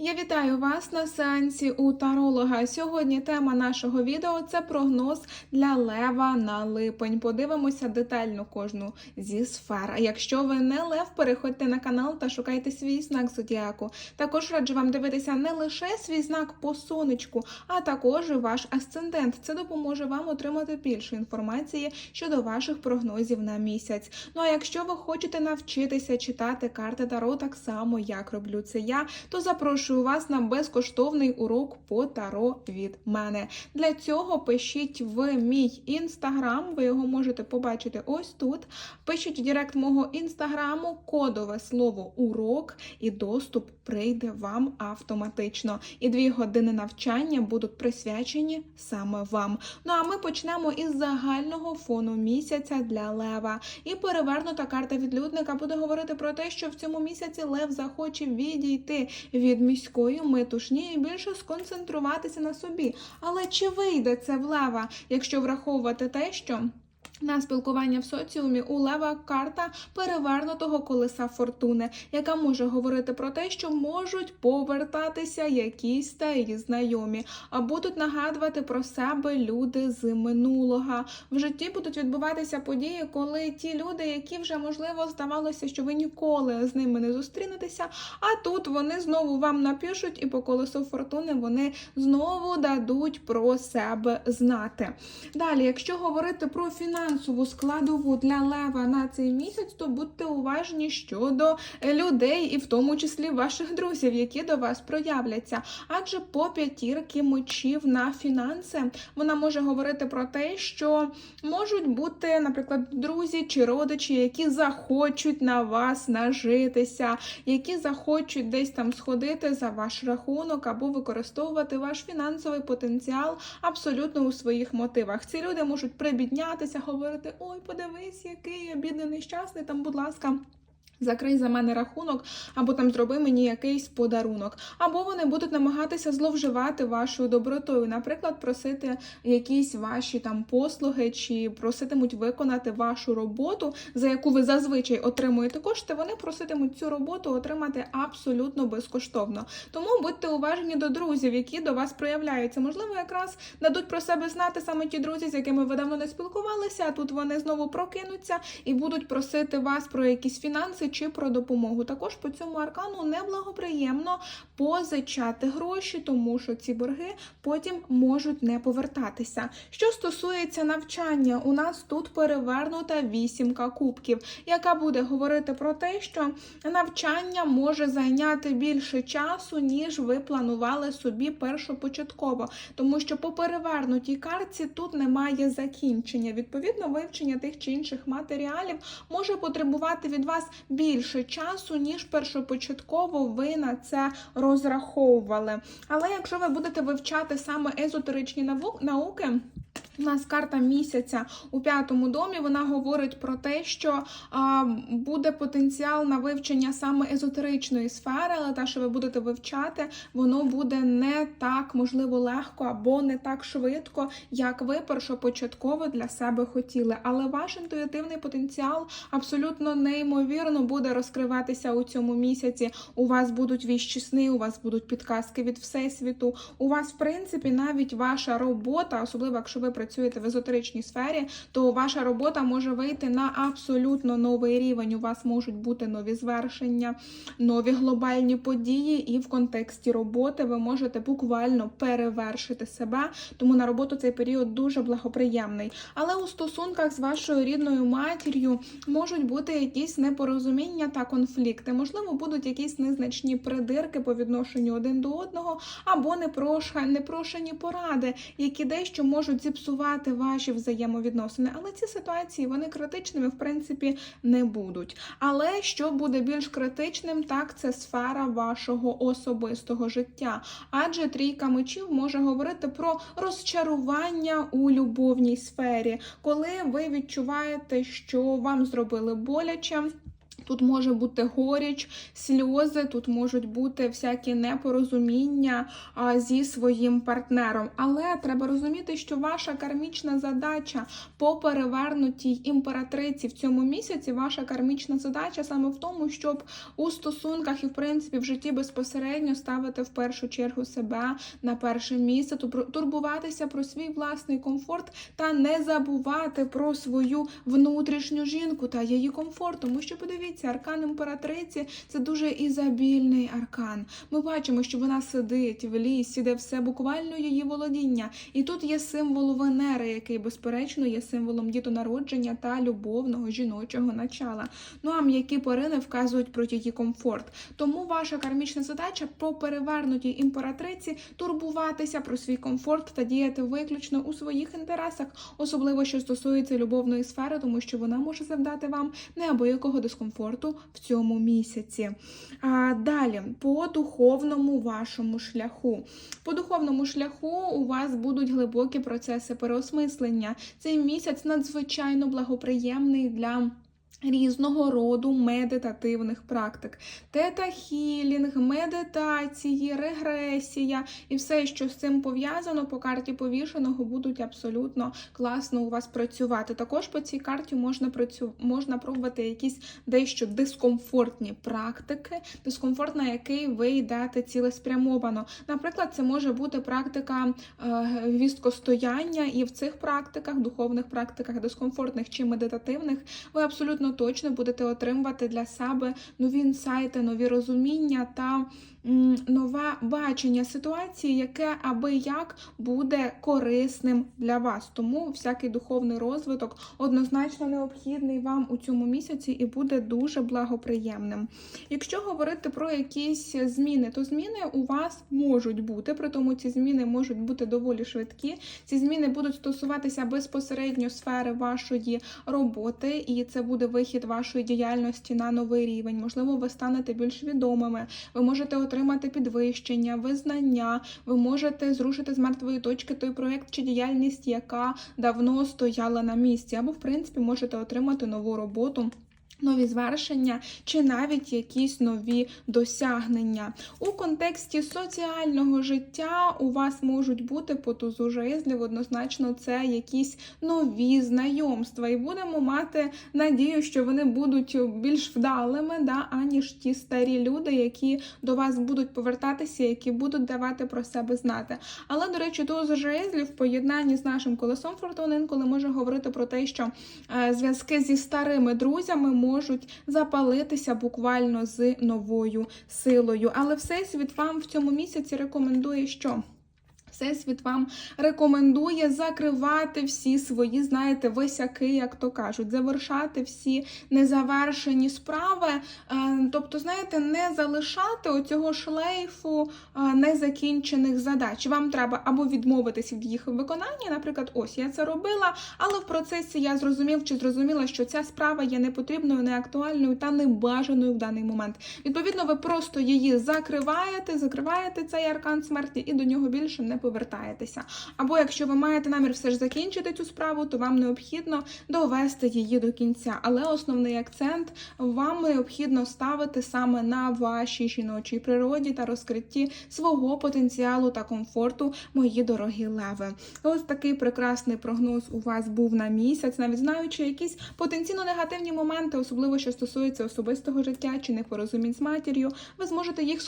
Я вітаю вас на сеансі у таролога. Сьогодні тема нашого відео це прогноз для лева на липень. Подивимося детально кожну зі сфер. А якщо ви не лев, переходьте на канал та шукайте свій знак зодіаку. Також раджу вам дивитися не лише свій знак по сонечку, а також ваш асцендент. Це допоможе вам отримати більше інформації щодо ваших прогнозів на місяць. Ну а якщо ви хочете навчитися читати карти Таро так само, як роблю це я, то запрошую вас на безкоштовний урок по таро від мене. Для цього пишіть в мій інстаграм, ви його можете побачити ось тут. Пишіть в директ мого інстаграму кодове слово урок, і доступ прийде вам автоматично. І дві години навчання будуть присвячені саме вам. Ну а ми почнемо із загального фону місяця для лева. І перевернута карта відлюдника буде говорити про те, що в цьому місяці лев захоче відійти від міської метушні і більше сконцентруватися на собі. Але чи вийде це в лева, якщо враховувати те, що. На спілкування в соціумі у Лева карта перевернутого колеса фортуни, яка може говорити про те, що можуть повертатися якісь старі знайомі, а будуть нагадувати про себе люди з минулого. В житті будуть відбуватися події, коли ті люди, які вже можливо здавалося, що ви ніколи з ними не зустрінетеся, а тут вони знову вам напишуть, і по колесу фортуни вони знову дадуть про себе знати. Далі, якщо говорити про фінансову складову для лева на цей місяць, то будьте уважні щодо людей, і в тому числі ваших друзів, які до вас проявляться. Адже по п'ятірки мечів на фінанси вона може говорити про те, що можуть бути, наприклад, друзі чи родичі, які захочуть на вас нажитися, які захочуть десь там сходити за ваш рахунок або використовувати ваш фінансовий потенціал абсолютно у своїх мотивах. Ці люди можуть прибіднятися, говорити: ой, подивись, який я бідний нещасний, там, будь ласка. Закрий за мене рахунок, або там зроби мені якийсь подарунок. Або вони будуть намагатися зловживати вашою добротою, наприклад, просити якісь ваші там послуги, чи проситимуть виконати вашу роботу, за яку ви зазвичай отримуєте кошти. Вони проситимуть цю роботу отримати абсолютно безкоштовно. Тому будьте уважні до друзів, які до вас проявляються. Можливо, якраз дадуть про себе знати саме ті друзі, з якими ви давно не спілкувалися. А тут вони знову прокинуться і будуть просити вас про якісь фінанси чи про допомогу. Також по цьому аркану неблагоприємно позичати гроші, тому що ці борги потім можуть не повертатися. Що стосується навчання, у нас тут перевернута вісімка кубків, яка буде говорити про те, що навчання може зайняти більше часу, ніж ви планували собі першопочатково, тому що по перевернутій картці тут немає закінчення. Відповідно, вивчення тих чи інших матеріалів може потребувати від вас більше часу, ніж першопочатково ви на це розраховували. Але якщо ви будете вивчати саме езотеричні науки, у нас карта місяця у п'ятому домі. Вона говорить про те, що а, буде потенціал на вивчення саме езотеричної сфери, але те, що ви будете вивчати, воно буде не так можливо легко або не так швидко, як ви першопочатково для себе хотіли. Але ваш інтуїтивний потенціал абсолютно неймовірно буде розкриватися у цьому місяці. У вас будуть віщі сни, у вас будуть підказки від всесвіту. У вас, в принципі, навіть ваша робота, особливо якщо ви працюєте в езотеричній сфері, то ваша робота може вийти на абсолютно новий рівень. У вас можуть бути нові звершення, нові глобальні події, і в контексті роботи ви можете буквально перевершити себе. Тому на роботу цей період дуже благоприємний. Але у стосунках з вашою рідною матір'ю можуть бути якісь непорозуміння та конфлікти. Можливо, будуть якісь незначні придирки по відношенню один до одного, або непрошені поради, які дещо можуть зіпсувати ваші взаємовідносини. Але ці ситуації вони критичними, в принципі, не будуть. Але що буде більш критичним, так це сфера вашого особистого життя. Адже трійка мечів може говорити про розчарування у любовній сфері, коли ви відчуваєте, що вам зробили боляче. Тут може бути горіч, сльози, тут можуть бути всякі непорозуміння зі своїм партнером. Але треба розуміти, що ваша кармічна задача по перевернутій імператриці в цьому місяці, ваша кармічна задача саме в тому, щоб у стосунках і в принципі в житті безпосередньо ставити в першу чергу себе на перше місце, ту- турбуватися про свій власний комфорт та не забувати про свою внутрішню жінку та її комфорт. Тому що подивіться, аркан імператриці це дуже ізобільний аркан. Ми бачимо, що вона сидить в лісі, де все буквально її володіння. І тут є символ Венери, який, безперечно, є символом дітонародження та любовного жіночого начала. Ну а м'які порини вказують про її комфорт. Тому ваша кармічна задача по перевернутій імператриці турбуватися про свій комфорт та діяти виключно у своїх інтересах, особливо що стосується любовної сфери, тому що вона може завдати вам неабиякого дискомфорту в цьому місяці. А далі по духовному вашому шляху. По духовному шляху у вас будуть глибокі процеси переосмислення. Цей місяць надзвичайно благоприємний для. Різного роду медитативних практик, тета-хілінг, медитації, регресія і все, що з цим пов'язано по карті повішеного, будуть абсолютно класно у вас працювати. Також по цій карті можна працю... можна пробувати якісь дещо дискомфортні практики, дискомфорт, на який ви йдете цілеспрямовано. Наприклад, це може бути практика е, вісткостояння, і в цих практиках, духовних практиках, дискомфортних чи медитативних, ви абсолютно точно будете отримувати для себе нові інсайти, нові розуміння та нове бачення ситуації, яке аби як буде корисним для вас. Тому всякий духовний розвиток однозначно необхідний вам у цьому місяці і буде дуже благоприємним. Якщо говорити про якісь зміни, то зміни у вас можуть бути, при тому ці зміни можуть бути доволі швидкі. Ці зміни будуть стосуватися безпосередньо сфери вашої роботи, і це буде вихід вашої діяльності на новий рівень. Можливо, ви станете більш відомими, ви можете отримати підвищення, визнання, ви можете зрушити з мертвої точки той проект чи діяльність, яка давно стояла на місці, або в принципі можете отримати нову роботу. Нові звершення чи навіть якісь нові досягнення у контексті соціального життя у вас можуть бути по тузу жезлів, однозначно, це якісь нові знайомства, і будемо мати надію, що вони будуть більш вдалими, да, аніж ті старі люди, які до вас будуть повертатися, які будуть давати про себе знати. Але, до речі, туз жезлів в поєднанні з нашим колесом фортуни інколи може говорити про те, що е, зв'язки зі старими друзями можуть запалитися буквально з новою силою. Але всесвіт вам в цьому місяці рекомендує, що. Всесвіт вам рекомендує закривати всі свої, знаєте, висяки, як то кажуть, завершати всі незавершені справи. Е, Тобто, знаєте, не залишати оцього шлейфу е, незакінчених задач. Вам треба або відмовитись від їх виконання, наприклад, ось я це робила, але в процесі я зрозумів чи зрозуміла, що ця справа є непотрібною, неактуальною та небажаною в даний момент. Відповідно, ви просто її закриваєте, закриваєте цей аркан смерті і до нього більше не повертаєтеся. Або якщо ви маєте намір все ж закінчити цю справу, то вам необхідно довести її до кінця. Але основний акцент вам необхідно ставити саме на вашій жіночій природі та розкритті свого потенціалу та комфорту, мої дорогі леви. Ось такий прекрасний прогноз у вас був на місяць, навіть знаючи якісь потенційно негативні моменти, особливо що стосується особистого життя чи непорозумінь з матір'ю, ви зможете їх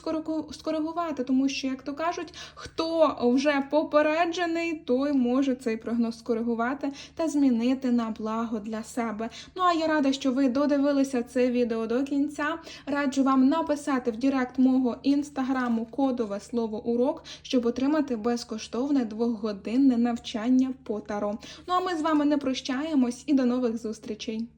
скоригувати, тому що, як то кажуть, хто вже попереджений, той може цей прогноз скоригувати та змінити на благо для себе. Ну а я рада, що ви додивилися це відео до кінця. Раджу вам написати в Директ мого інстаграму кодове слово урок, щоб отримати безкоштовне двохгодинне навчання по таро. Ну а ми з вами не прощаємось і до нових зустрічей.